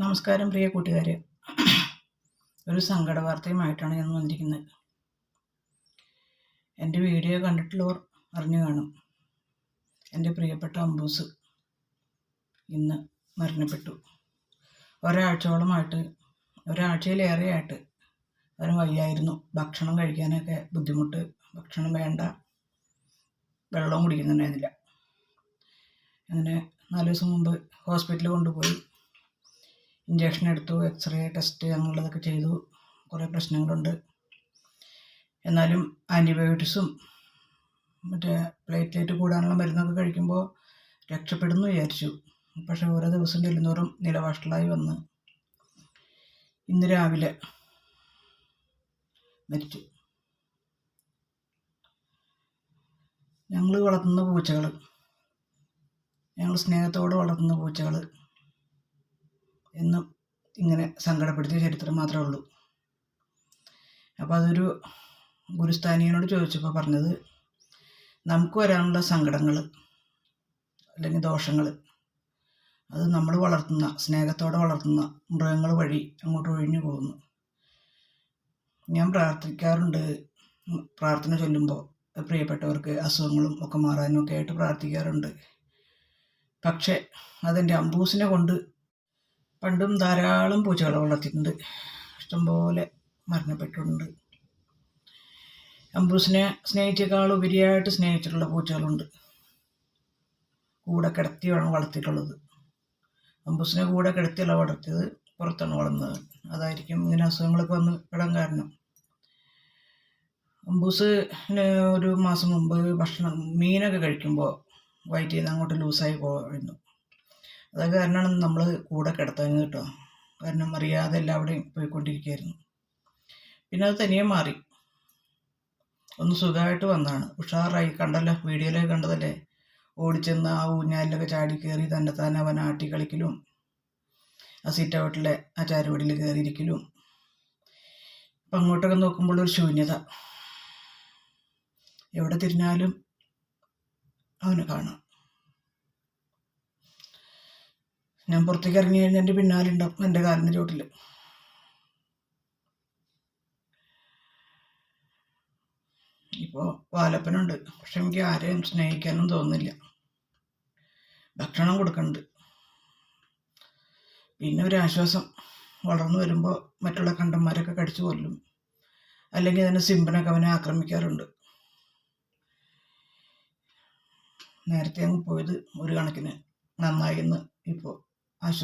നമസ്കാരം പ്രിയ കൂട്ടുകാരെ. ഒരു സങ്കട വാർത്തയുമായിട്ടാണ് ഞാൻ വന്നിരിക്കുന്നത്. എന്റെ വീഡിയോ കണ്ടിട്ടുള്ളവർ അറിഞ്ഞു കാണും. എന്റെ പ്രിയപ്പെട്ട അമ്പൂസ് ഇന്ന് മരണപ്പെട്ടു. ഒരാഴ്ചയോളമായിട്ട് ഒരാഴ്ചയിലേറെയായിട്ട് അവന് വയ്യായിരുന്നു. ഭക്ഷണം കഴിക്കാനൊക്കെ ബുദ്ധിമുട്ട് ഭക്ഷണം വേണ്ട വെള്ളവും കുടിക്കുന്നുണ്ടായിരുന്നില്ല. അങ്ങനെ നാല് ദിവസം മുമ്പ് ഹോസ്പിറ്റലിൽ കൊണ്ടുപോയി. ഇഞ്ചക്ഷൻ എടുത്തു എക്സ്റേ ടെസ്റ്റ് അങ്ങനെയുള്ളതൊക്കെ ചെയ്തു. കുറേ പ്രശ്നങ്ങളുണ്ട്. എന്നാലും ആന്റിബയോട്ടിക്സും മറ്റേ പ്ലേറ്റ്ലേറ്റ് കൂടാനുള്ള മരുന്നൊക്കെ കഴിക്കുമ്പോൾ രക്ഷപ്പെടുന്നു വിചാരിച്ചു. പക്ഷെ ഓരോ ദിവസം ചെല്ലുന്നോറും നിലവാഷ്ടലായി വന്ന് ഇന്ന് രാവിലെ മരിച്ചു. ഞങ്ങൾ വളർത്തുന്ന പൂച്ചകൾ ഞങ്ങൾ സ്നേഹത്തോടെ വളർത്തുന്ന പൂച്ചകൾ എന്നും ഇങ്ങനെ സങ്കടപ്പെടുത്തിയ ചരിത്രം മാത്രമേ ഉള്ളൂ. അപ്പോൾ അതൊരു ഗുരുസ്ഥാനീയനോട് ചോദിച്ചപ്പോൾ പറഞ്ഞത് നമുക്ക് വരാനുള്ള സങ്കടങ്ങൾ അല്ലെങ്കിൽ ദോഷങ്ങൾ അത് നമ്മൾ വളർത്തുന്ന സ്നേഹത്തോടെ വളർത്തുന്ന മൃഗങ്ങൾ വഴി അങ്ങോട്ട് ഒഴിഞ്ഞു പോകുന്നു. ഞാൻ പ്രാർത്ഥിക്കാറുണ്ട് പ്രാർത്ഥന ചൊല്ലുമ്പോൾ പ്രിയപ്പെട്ടവർക്ക് അസുഖങ്ങളും ഒക്കെ മാറാനും ഒക്കെ ആയിട്ട് പ്രാർത്ഥിക്കാറുണ്ട്. പക്ഷേ അതെന്റെ അമ്പൂസിനെ കൊണ്ട് പണ്ടും ധാരാളം പൂച്ചകളെ വളർത്തിയിട്ടുണ്ട്. ഇഷ്ടംപോലെ മരണപ്പെട്ടിട്ടുണ്ട്. അമ്പൂസിനെ സ്നേഹിച്ചേക്കാൾ ഉപരിയായിട്ട് സ്നേഹിച്ചിട്ടുള്ള പൂച്ചകളുണ്ട്. കൂടെ കിടത്തിയാണ് വളർത്തിയിട്ടുള്ളത്. അമ്പൂസിനെ കൂടെ കിടത്തിയല്ല വളർത്തിയത് പുറത്താണ് വളർന്നത്. അതായിരിക്കും ഇങ്ങനെ അസുഖങ്ങളൊക്കെ വന്ന് ഇടാൻ കാരണം. അമ്പൂസ് ഒരു മാസം മുമ്പ് ഭക്ഷണം മീനൊക്കെ കഴിക്കുമ്പോൾ വയറ്റിൽ നിന്ന് അങ്ങോട്ട് ലൂസായി പോയിരുന്നു. അത് കാരണമാണ് നമ്മൾ കൂടെ കിടത്തുന്നത് കേട്ടോ കാരണം അറിയാതെ എല്ലാവിടെയും പോയിക്കൊണ്ടിരിക്കുകയായിരുന്നു. പിന്നെ അത് തനിയെ മാറി. ഒന്ന് സുഖമായിട്ട് വന്നതാണ്. ഉഷാറായി. കണ്ടല്ലോ? വീഡിയോയിലൊക്കെ കണ്ടതല്ലേ? ഓടിച്ചെന്ന് ആ ഊഞ്ഞാലിലൊക്കെ ചാടി കയറി തന്നെ തന്നെ അവൻ ആട്ടി കളിക്കലും ആ സീറ്റ് ഔട്ടിലെ ആ ചാരുവടിയിൽ കയറിയിരിക്കലും അപ്പം അങ്ങോട്ടൊക്കെ നോക്കുമ്പോൾ ഒരു ശൂന്യത. എവിടെ തിരിഞ്ഞാലും അവന് കാണാം. ഞാൻ പുറത്തേക്ക് ഇറങ്ങി കഴിഞ്ഞാൽ എന്റെ പിന്നാലെ ഉണ്ടാവും എന്റെ കാലിന്റെ ചോട്ടിൽ ഇപ്പോൾ വാലപ്പനുണ്ട് പക്ഷെ എനിക്ക് ആരെയും സ്നേഹിക്കാനും തോന്നുന്നില്ല. ഭക്ഷണം കൊടുക്കുന്നുണ്ട് പിന്നെ ഒരു ആശ്വാസം. വളർന്നു വരുമ്പോൾ മറ്റുള്ള കണ്ടന്മാരൊക്കെ കടിച്ചു കൊല്ലും. അല്ലെങ്കിൽ തന്നെ സിംബനൊക്കെ അവനെ ആക്രമിക്കാറുണ്ട്. നേരത്തെ അങ്ങ് പോയത് ഒരു കണക്കിന് നന്നായി എന്ന് ഇപ്പോൾ I'm just